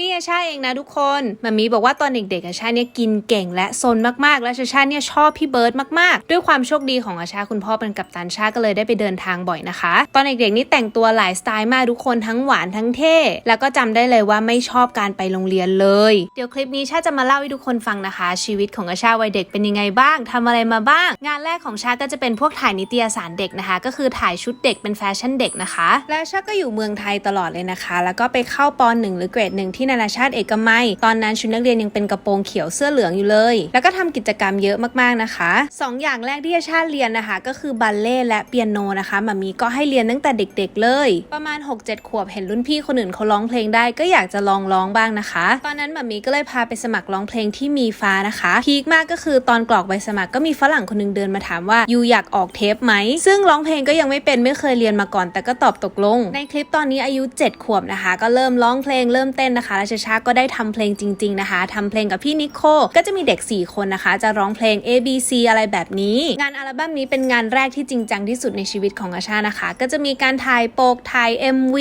นี่อาชาเองนะทุกคนมามีบอกว่าตอนเด็กๆอาชาเนี่ยกินเก่งและซนมากๆ และชาชาเนี่ยชอบพี่เบิร์ดมากๆ ด้วยความโชคดีของอาชาคุณพ่อเป็นกัปตันชาก็เลยได้ไปเดินทางบ่อยนะคะ ตอนเด็กๆนี่แต่งตัวหลายสไตล์มากทุกคนทั้งหวานทั้งเท่ แล้วก็จำได้เลยว่าไม่ชอบการไปโรงเรียนเลย เดี๋ยวคลิปนี้ชาจะมาเล่าให้ทุกคนฟังนะคะ ชีวิตของอาชาวัยเด็กเป็นยังไงบ้างทำอะไรมาบ้าง งานแรกของชาก็จะเป็นพวกถ่ายนิตยสารเด็กนะคะ ก็คือถ่ายชุดเด็กเป็นแฟชั่นเด็กนะคะ และชาก็อยู่เมืองไทยตลอดเลยนะคะ แล้วก็ไปเข้าปหนึ่งหรือเกรดหนึ่งที่นานาชาติเอกมัย ตอนนั้นชุดนักเรียนยังเป็นกระโปรงเขียวเสื้อเหลืองอยู่เลย แล้วก็ทำกิจกรรมเยอะมากๆนะคะสองอย่างแรกที่อาชาเรียนนะคะ ก็คือบัลเล่ต์และเปียโนนะคะมามีก็ให้เรียนตั้งแต่เด็กๆเลย ประมาณ 6-7 ขวบเห็นรุ่นพี่คนอื่นเขาร้องเพลงได้ก็อยากจะลองร้องบ้างนะคะ ตอนนั้นมามีก็เลยพาไปสมัครร้องเพลงที่มีฟ้านะคะพีคมากก็คือตอนกรอกใบสมัครก็มีฝรั่งคนหนึงเดินมาถามว่ายูอยากออกเทปไหม ซึ่งร้องเพลงก็ยังไม่เป็นไม่เคยเรียนมาก่อน แต่ก็ตอบตกลง ในคลิปตอนนี้อายุ 7 ขวบนะคะ ก็เริ่มร้องเพลงเริ่มเต้นนะคะชาชาก็ได้ทำเพลงจริง ๆ นะคะทำเพลงกับพี่นิโคก็จะมีเด็ก 4 คนนะคะ จะร้องเพลง A B C อะไรแบบนี้ งานอัลบั้มนี้เป็นงานแรกที่จริงจังที่สุดในชีวิตของอาชานะคะ ก็จะมีการถ่ายโปกถ่าย MV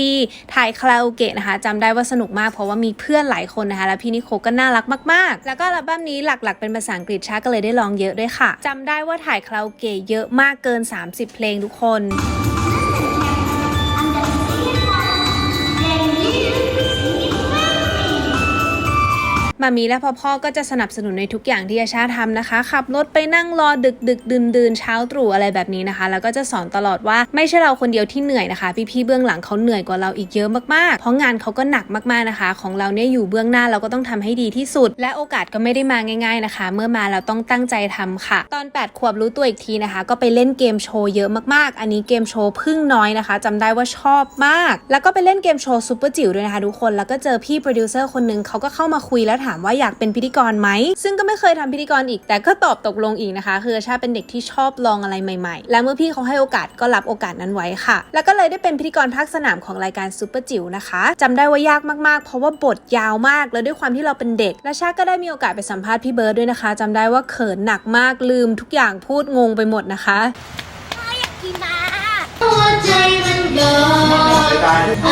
ถ่ายคาราโอเกะนะคะจำได้ว่าสนุกมากเพราะว่ามีเพื่อนหลายคนนะคะ และพี่นิโคก็น่ารักมาก ๆ แล้วก็อัลบั้มนี้หลักๆ เป็นภาษาอังกฤษชาก็เลยได้ลองเยอะด้วยค่ะจำได้ว่าถ่ายคาราโอเกะเยอะมากเกิน 30 เพลงทุกคน มามีและพ่อพ่อก็จะสนับสนุนในทุกอย่างที่อาชาทำนะคะ ขับรถไปนั่งรอดึกดึกดื่นดื่นเช้าตรู่อะไรแบบนี้นะคะ แล้วก็จะสอนตลอดว่าไม่ใช่เราคนเดียวที่เหนื่อยนะคะ พี่ๆเบื้องหลังเขาเหนื่อยกว่าเราอีกเยอะมากๆ เพราะงานเขาก็หนักมากๆนะคะ ของเราเนี่ยอยู่เบื้องหน้าเราก็ต้องทำให้ดีที่สุด และโอกาสก็ไม่ได้มาง่าย ๆนะคะ เมื่อมาเราต้องตั้งใจทำค่ะ ตอน 8 ขวบรู้ตัวอีกทีนะคะ ก็ไปเล่นเกมโชว์เยอะมากๆ อันนี้เกมโชว์พึ่งน้อยนะคะจำได้ว่าชอบมาก แล้วก็ไปเล่นเกมโชว์ซูเปอร์จิ๋วด้วยนะคะทุกคนแล้วก็เจอพี่โปรดิวเซอร์คนหนึงเขาก็เข้ามาคุยแล้วถามว่าอยากเป็นพิธีกรไหม ซึ่งก็ไม่เคยทำพิธีกรอีก แต่ก็ตอบตกลงอีกนะคะ คืออาชาเป็นเด็กที่ชอบลองอะไรใหม่ๆ และเมื่อพี่เขาให้โอกาสก็รับโอกาสนั้นไว้ค่ะ แล้วก็เลยได้เป็นพิธีกรภาคสนามของรายการซูเปอร์จิ๋วนะคะจำได้ว่ายากมากๆ เพราะว่าบทยาวมาก แล้วด้วยความที่เราเป็นเด็ก และชาก็ได้มีโอกาสไปสัมภาษณ์พี่เบิร์ดด้วยนะคะจำได้ว่าเขินหนักมากลืมทุกอย่างพูดงงไปหมดนะคะกี่มาหัวใจมันโดนอ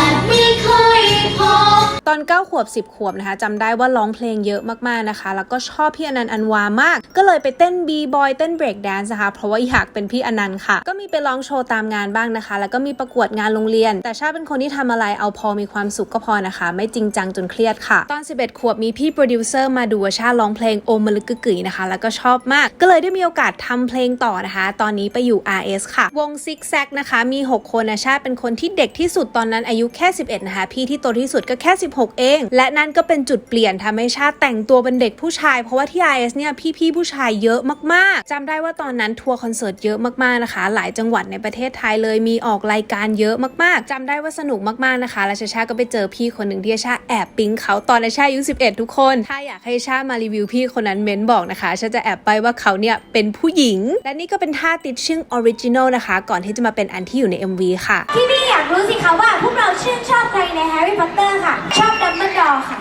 าจไม่ค่อยพอ ตอน 9 ขวบ 10 ขวบนะคะจำได้ว่าร้องเพลงเยอะมากๆนะคะ แล้วก็ชอบพี่อนันต์อันวามาก ก็เลยไปเต้นบีบอยเต้นเบรกแดนซ์นะคะเพราะว่าอยากเป็นพี่อนันต์ค่ะ ก็มีไปร้องโชว์ตามงานบ้างนะคะ แล้วก็มีประกวดงานโรงเรียน แต่ชาเป็นคนที่ทำอะไรเอาพอมีความสุขก็พอนะคะ ไม่จริงจังจนเครียดค่ะ ตอน 11 ขวบมีพี่โปรดิวเซอร์มาดูว่าชาร้องเพลงโอมลึกกึกยนะคะ แล้วก็ชอบมาก ก็เลยได้มีโอกาสทำเพลงต่อนะคะ ตอนนี้ไปอยู่ RS ค่ะ วงซิกแซกนะคะมี 6 คนนะชาเป็นคนที่เด็กที่สุดตอนนั้นอายุแค่ 11 นะคะ พี่ที่โตที่สุดก็แค่ 16เอง และนั่นก็เป็นจุดเปลี่ยนทำให้ชาแต่งตัวเป็นเด็กผู้ชาย เพราะว่าที่ RS เนี่ยพี่ๆผู้ชายเยอะมากๆจำได้ว่าตอนนั้นทัวร์คอนเสิร์ตเยอะมากๆนะคะ หลายจังหวัดในประเทศไทยเลยมีออกรายการเยอะมากๆจำได้ว่าสนุกมากๆนะคะ และชาชาก็ไปเจอพี่คนหนึ่งที่ชาแอบปิ๊งเขาตอนชาอายุ11 ทุกคน ถ้าอยากให้ชามารีวิวพี่คนนั้นเม้นบอกนะคะชาจะแอบไปว่าเขาเนี่ยเป็นผู้หญิง และนี่ก็เป็นท่าติดชึ่งออริจินอลนะคะ ก่อนที่จะมาเป็นอันที่อยู่ใน MV ค่ะ พี่พี่อยากรู้สิคะว่าพวกเราชื่นชอบใครในแฮร์รี่พอตเตอร์ค่ะ ชอบดัมเบิลดอร์ค่ะ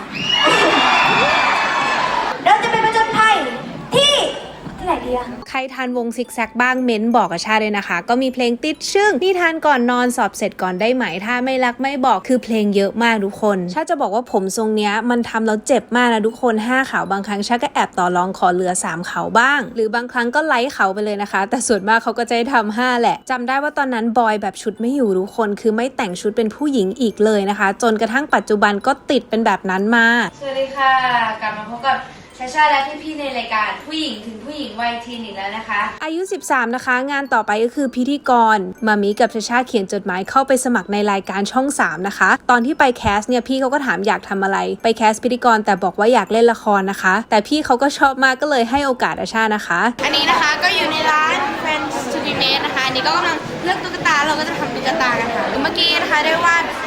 เราจะไปประจนภัยที่ที่ไหนดีอะ ใค รทานวงซิกแซกบ้างเม้นบอกกับชาเลยนะคะ ก็มีเพลงติดชึ่งนี่ทานก่อนนอนสอบเสร็จก่อนได้ไหมถ้าไม่รักไม่บอกคือเพลงเยอะมากทุกคนชาจะบอกว่าผมทรงเนี้ยมันทำแล้วเจ็บมากนะทุกคน5เขาบางครั้งชาก็แอบต่อรองขอเหลือ 3 เขาบ้าง หรือบางครั้งก็ไล่เขาไปเลยนะคะ แต่ส่วนมากเขาก็จะให้ทำ5แหละจำได้ว่าตอนนั้นบอยแบบชุดไม่อยู่ทุกคนคือไม่แต่งชุดเป็นผู้หญิงอีกเลยนะคะ จนกระทั่งปัจจุบันก็ติดเป็นแบบนั้นมา สวัสดีค่ะ กลับมาพบกับ ชาชาและพี่ๆในรายการผู้หญิงถึงผู้หญิงวัยทีนอีกแล้วนะคะ อายุ 13 นะคะ งานต่อไปก็คือพิธีกรมามีกับชาชาเขียนจดหมายเข้าไปสมัครในรายการช่อง 3 นะคะ ตอนที่ไปแคสเนี่ยพี่เขาก็ถามอยากทำอะไร ไปแคสพิธีกรแต่บอกว่าอยากเล่นละครนะคะ แต่พี่เขาก็ชอบมากก็เลยให้โอกาสอาชานะคะ อันนี้นะคะก็อยู่ในร้าน Friends to be made นะคะอันนี้ก็กำลังเลือกตุ๊กตาเราก็จะทำตุ๊กตากันค่ะเมื่อกี้นะคะได้วาดรูปด้วย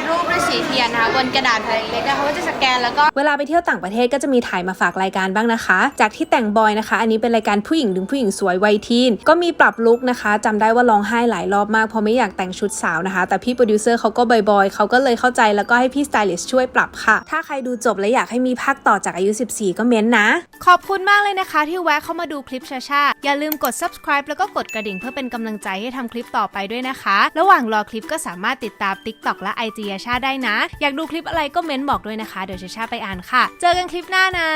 สีเทียนนะคะบนกระดาษแผ่นเล็กๆนะคะเขาก็จะสแกนแล้วก็เวลาไปเที่ยวต่างประเทศก็จะมีถ่ายมาฝากรายการบ้างนะคะ จากที่แต่งบอยนะคะ อันนี้เป็นรายการผู้หญิงดึงผู้หญิงสวยวัยทีน ก็มีปรับลุคนะคะจำได้ว่าร้องไห้หลายรอบมากเพราะไม่อยากแต่งชุดสาวนะคะ แต่พี่โปรดิวเซอร์เขาก็บอยๆเขาก็เลยเข้าใจแล้วก็ให้พี่สไตลิสต์ช่วยปรับค่ะ ถ้าใครดูจบและอยากให้มีภาคต่อจากอายุ 14 ก็เม้นนะ ขอบคุณมากเลยนะคะ ที่แวะเข้ามาดูคลิปชาชาอย่าลืมกด subscribe แล้วก็กดกระดิ่งเพื่อเป็นกำลังใจให้ทำคลิปต่อไปด้วยนะคะ ระหว่างรอคลิปก็สามารถติดตาม TikTok และ IG ชาได้นะ อยากดูคลิปอะไรก็เม้นบอกด้วยนะคะ เดี๋ยวชาชาไปอ่านค่ะ เจอกันคลิปหน้านะ